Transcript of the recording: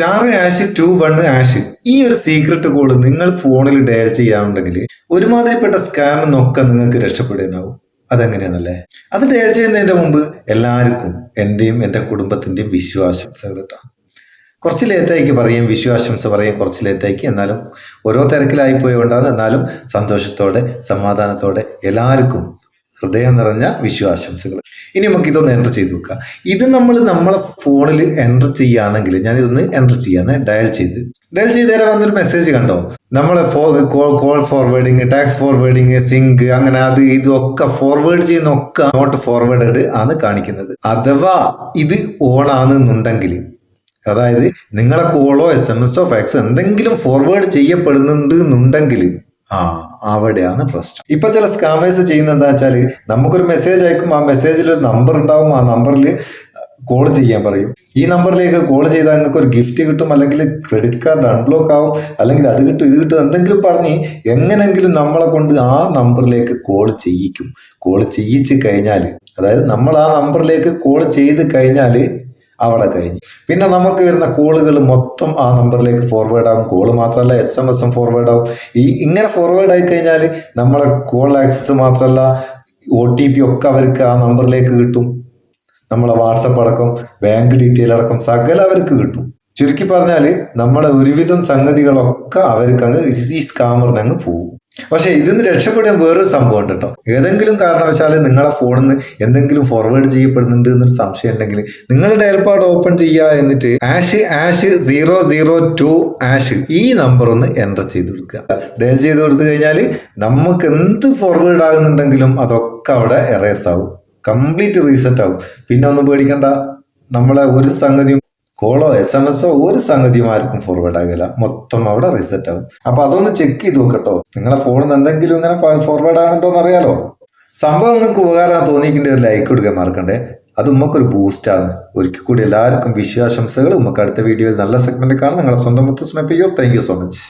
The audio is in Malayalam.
Star hash two one hash ഈ ഒരു സീക്രട്ട് കോൾ നിങ്ങൾ ഫോണിൽ ഡയൽ ചെയ്യാറുണ്ടെങ്കിൽ ഒരുമാതിരിപ്പെട്ട സ്കാം എന്നൊക്കെ നിങ്ങൾക്ക് രക്ഷപ്പെടുന്നാവും അതെങ്ങനെയാണല്ലേ? അത് ഡയൽ ചെയ്യുന്നതിന്റെ മുമ്പ് എല്ലാവർക്കും എന്റെയും എന്റെ കുടുംബത്തിന്റെയും വിശ്വാസം കേട്ടോ. കുറച്ച് ലേറ്റായിക്ക് പറയും വിശ്വാസംസ പറയും കുറച്ച് ലേറ്റായിക്ക് എന്നാലും ഓരോ തിരക്കിലായി പോയതുകൊണ്ടാണ് എന്നാലും സന്തോഷത്തോടെ സമാധാനത്തോടെ എല്ലാവർക്കും ഹൃദയം നിറഞ്ഞ വിശ്വാസംസകൾ ഇനി നമുക്ക് ഇതൊന്ന് എന്റർ ചെയ്ത് നോക്കാം. ഇത് നമ്മൾ നമ്മളെ ഫോണിൽ എന്റർ ചെയ്യുകയാണെങ്കിൽ ഞാൻ ഇതൊന്ന് എന്റർ ചെയ്യാന്ന് ഡയൽ ചെയ്ത്. ഡയൽ ചെയ്ത് തരാൻ വന്നൊരു മെസ്സേജ് കണ്ടോ? നമ്മളെ call forwarding tax forwarding sync അങ്ങനെ അത് ഇതൊക്കെ ഫോർവേഡ് ചെയ്യുന്ന ഒക്കെ നോട്ട് ഫോർവേഡഡ് ആണ് കാണിക്കുന്നത്. അഥവാ ഇത് ഓൺ ആണെന്നുണ്ടെങ്കിൽ അതായത് നിങ്ങളെ കോളോ എസ് എം എസോ ഫാക്സോ എന്തെങ്കിലും ഫോർവേഡ് ചെയ്യപ്പെടുന്നുണ്ട് എന്നുണ്ടെങ്കിൽ ആ അവിടെയാണ് പ്രശ്നം. ഇപ്പൊ ചില സ്കാമേഴ്സ് ചെയ്യുന്ന എന്താ വെച്ചാൽ നമുക്കൊരു മെസ്സേജ് അയക്കും ആ മെസ്സേജിൽ ഒരു നമ്പർ ഉണ്ടാവും ആ നമ്പറിൽ കോൾ ചെയ്യാൻ പറയും. ഈ നമ്പറിലേക്ക് കോൾ ചെയ്താൽ നിങ്ങൾക്ക് ഒരു ഗിഫ്റ്റ് കിട്ടും അല്ലെങ്കിൽ ക്രെഡിറ്റ് കാർഡ് അൺബ്ലോക്ക് ആവും അല്ലെങ്കിൽ അത് കിട്ടും ഇത് കിട്ടും എന്തെങ്കിലും പറഞ്ഞ് എങ്ങനെങ്കിലും നമ്മളെ കൊണ്ട് ആ നമ്പറിലേക്ക് കോൾ ചെയ്യിക്കും. കോൾ ചെയ്യിച്ച് കഴിഞ്ഞാൽ അതായത് നമ്മൾ ആ നമ്പറിലേക്ക് കോൾ ചെയ്ത് കഴിഞ്ഞാൽ അവിടെ കഴിഞ്ഞു. പിന്നെ നമുക്ക് വരുന്ന കോളുകൾ മൊത്തം ആ നമ്പറിലേക്ക് ഫോർവേഡ് ആകും കോൾ മാത്രമല്ല എസ് എം എസും ഫോർവേഡ് ആവും. ഈ ഇങ്ങനെ ഫോർവേഡ് ആയി കഴിഞ്ഞാൽ നമ്മളെ കോൾ ആക്സസ് മാത്രമല്ല ഒ ടി പി ഒക്കെ അവർക്ക് ആ നമ്പറിലേക്ക് കിട്ടും. നമ്മളെ വാട്സപ്പ് അടക്കം ബാങ്ക് ഡീറ്റെയിൽ അടക്കം സകല അവർക്ക് കിട്ടും. ചുരുക്കി പറഞ്ഞാൽ നമ്മുടെ ഒരുവിധം സംഗതികളൊക്കെ അവർക്ക് അങ്ങ് ഈ സ്കാമറിനങ്ങ് പോകും. പക്ഷെ നിന്ന് രക്ഷപ്പെടാൻ വേറൊരു സംഭവം ഉണ്ട് കേട്ടോ. ഏതെങ്കിലും കാരണവശാൽ നിങ്ങളെ ഫോണിൽ നിന്ന് എന്തെങ്കിലും ഫോർവേഡ് ചെയ്യപ്പെടുന്നുണ്ട് എന്നൊരു സംശയം ഉണ്ടെങ്കിൽ നിങ്ങൾ ഡയൽപാഡ് ഓപ്പൺ ചെയ്യുക എന്നിട്ട് hash hash zero zero two hash ഈ നമ്പർ ഒന്ന് എന്റർ ചെയ്ത് കൊടുക്കുക. ഡയൽ ചെയ്ത് കൊടുത്തു കഴിഞ്ഞാൽ നമുക്ക് എന്ത് ഫോർവേഡ് ആകുന്നുണ്ടെങ്കിലും അതൊക്കെ അവിടെ എറേസ് ആവും. കംപ്ലീറ്റ് റീസെറ്റ് ആവും. പിന്നെ ഒന്നും പേടിക്കണ്ട. നമ്മളെ ഒരു സംഗതിയും കോളോ എസ് എം എസോ ഒരു സംഗതിയും ആർക്കും ഫോർവേഡ് ആകില്ല. മൊത്തം അവിടെ റിസെറ്റ് ആവും. അപ്പൊ അതൊന്ന് ചെക്ക് ചെയ്ത് നോക്കട്ടോ. നിങ്ങളെ ഫോണിൽ നിന്ന് എന്തെങ്കിലും ഇങ്ങനെ ഫോർവേഡ് ആകുന്നുണ്ടോ എന്ന് അറിയാലോ സംഭവം നിങ്ങൾക്ക് ഉപകാരം തോന്നിക്കേണ്ട ഒരു ലൈക്ക് കൊടുക്കാൻ മറക്കണ്ടേ. അത് ഉമ്മക്കൊരു ബൂസ്റ്റാണ് ഒരിക്കൽ കൂടി എല്ലാവർക്കും വിശ്വാസംസകൾ ഉമ്മക്ക് അടുത്ത വീഡിയോയിൽ നല്ല സെഗ്മെന്റ് കാണാം. നിങ്ങളെ സ്വന്തം മുത്തുസ്മപ്പിയോ താങ്ക് യു സോ മച്ച്